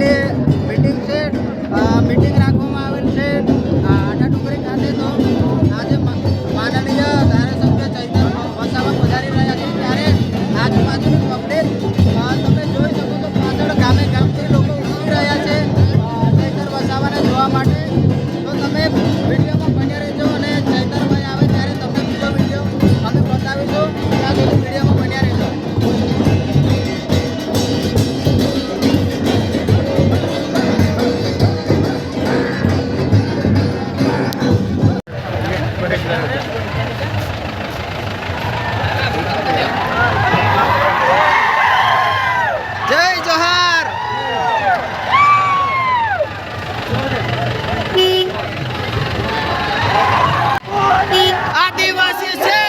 મહત્વની મિટિંગ છે. મિટિંગ રાખવામાં ಆದಿವಾಸಿ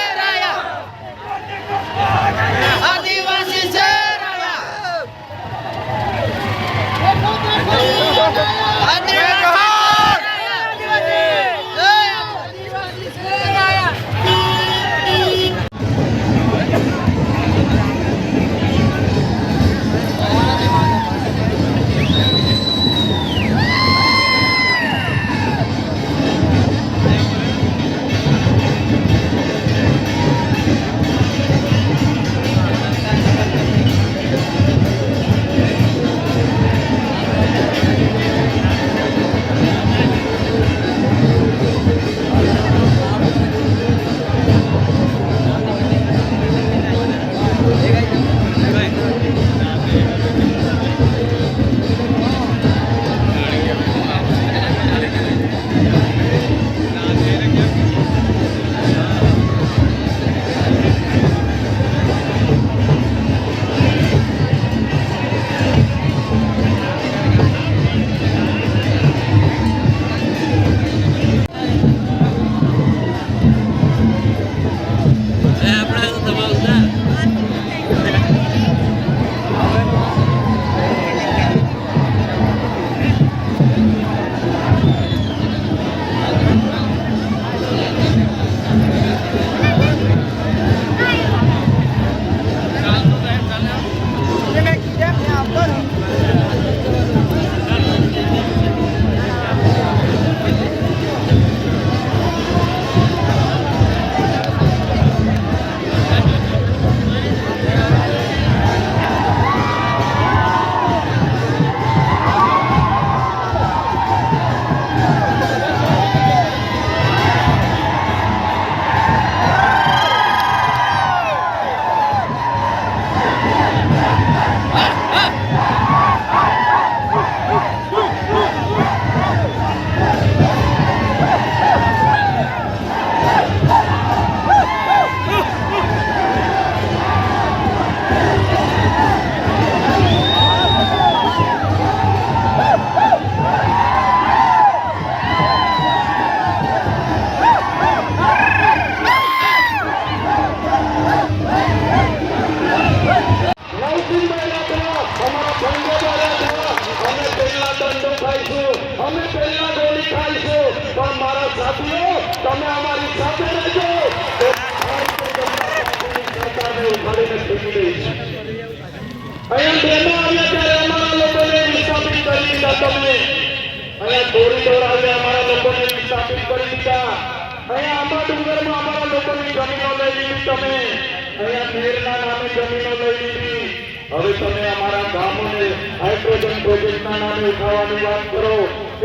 અહીંયા ડેમો અમારા લોકોને જમીનો લઈ તમે. અહીંયા મેરના નામે હવે તમે અમારા ગામોને હાઇડ્રોજન પ્રોજેક્ટના નામે વાત કરો.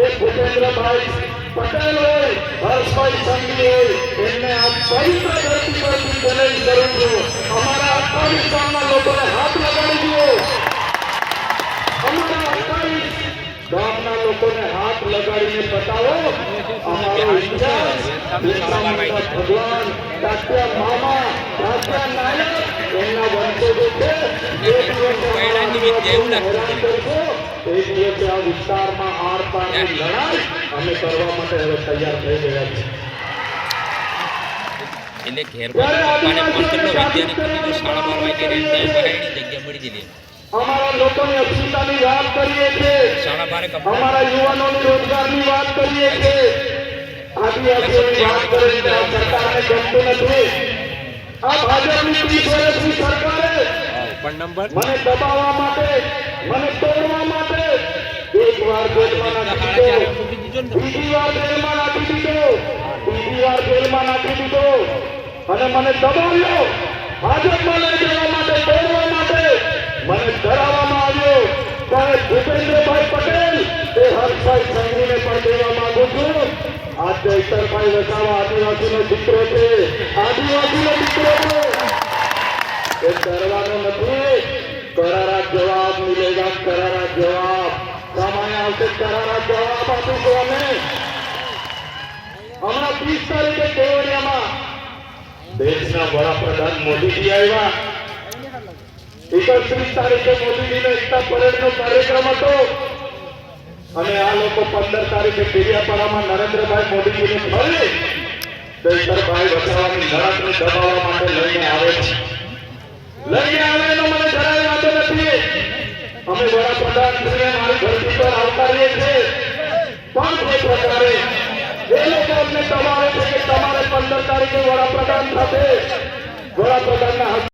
એ ભૂપેન્દ્રભાઈ પટેલ હોય હર્ષભાઈ સંઘવી હોય એમને આ પવિત્ર ધરતી પરથી ચેલેન્જ કરું છું. અમારા અફઘાનિસ્તાનના લોકોને હાથ લગાડી દો અમારા અફઘાનિસ્તાન ગામના લોકોને હાથ લગાડીને બતાવો. અમારો ઇતિહાસ ભગવાન ડાક્ટર મામા ડાક્ટર નાયક એમના વંશજો છે. એક દિવસે હેરાન કરશો, એક દિવસે આ વિસ્તારમાં આર પારની લડાઈ અમે કરવા માટે હવે તૈયાર થઈ ગયા છીએ. એટલે ઘેર પપ્પાને ફોન કરલો વિદ્યાને કીધું શાળા બાર વાગે રેન્ટ ભરાયની જગ્યા મળી ગયેલી અમારા લોકોની અસ્મિતાની વાત કરીએ છીએ. શાળા બારે અમારા યુવાનોની રોજગારની વાત કરીએ છીએ. આદિવાસીઓની વાત કરીએ છીએ. સરકારને ગમતું નથી. આ ભાજપની ત્રીસ વર્ષની સરકારે પણ નંબર? મને દબાવવા માટે મને તોડવા માટે એક વાર જેલમાં નાખી દીધો. બીજી વાર જેલમાં નાખી દીધો. બીજી વાર જેલમાં નાખી દીધો. અને મને દબાવ્યો. ભાજપમાં લઈ જવા માટે તોડવા માટે મને ડરાવવામાં આવ્યો. ત્યારે ભૂપેન્દ્રભાઈ પટેલ એ હર્ષભાઈ સંઘવીને પણ દેવા માંગુ છું. આ ચૈતરભાઈ વસાવા આદિવાસીનો દીકરો છે. આદિવાસીનો દીકરો છે. તારીખે કેવડિયામાં દેશના વડાપ્રધાન મોદીજી આવ્યા. એકત્રીસ તારીખે મોદીજીનો એકતા પરેડનો કાર્યક્રમ હતો. અને આ લોકો પંદર તારીખે ડેડિયાપાડામાં નરેન્દ્રભાઈ મોદીજીને ફરી દેશરભાઈ વસાવાની નરકને દબાવવા માટે લઈને આવે છે. લઈને આવે એનો મને જરાય વાંધો નથી. અમે વડાપ્રધાન શ્રીને મારી ધરતી પર આવકારીએ છીએ. પણ કોઈ પ્રકારે એ લોકો અમને તમારે તમારે પંદર તારીખે વડાપ્રધાન સાથે વડાપ્રધાનના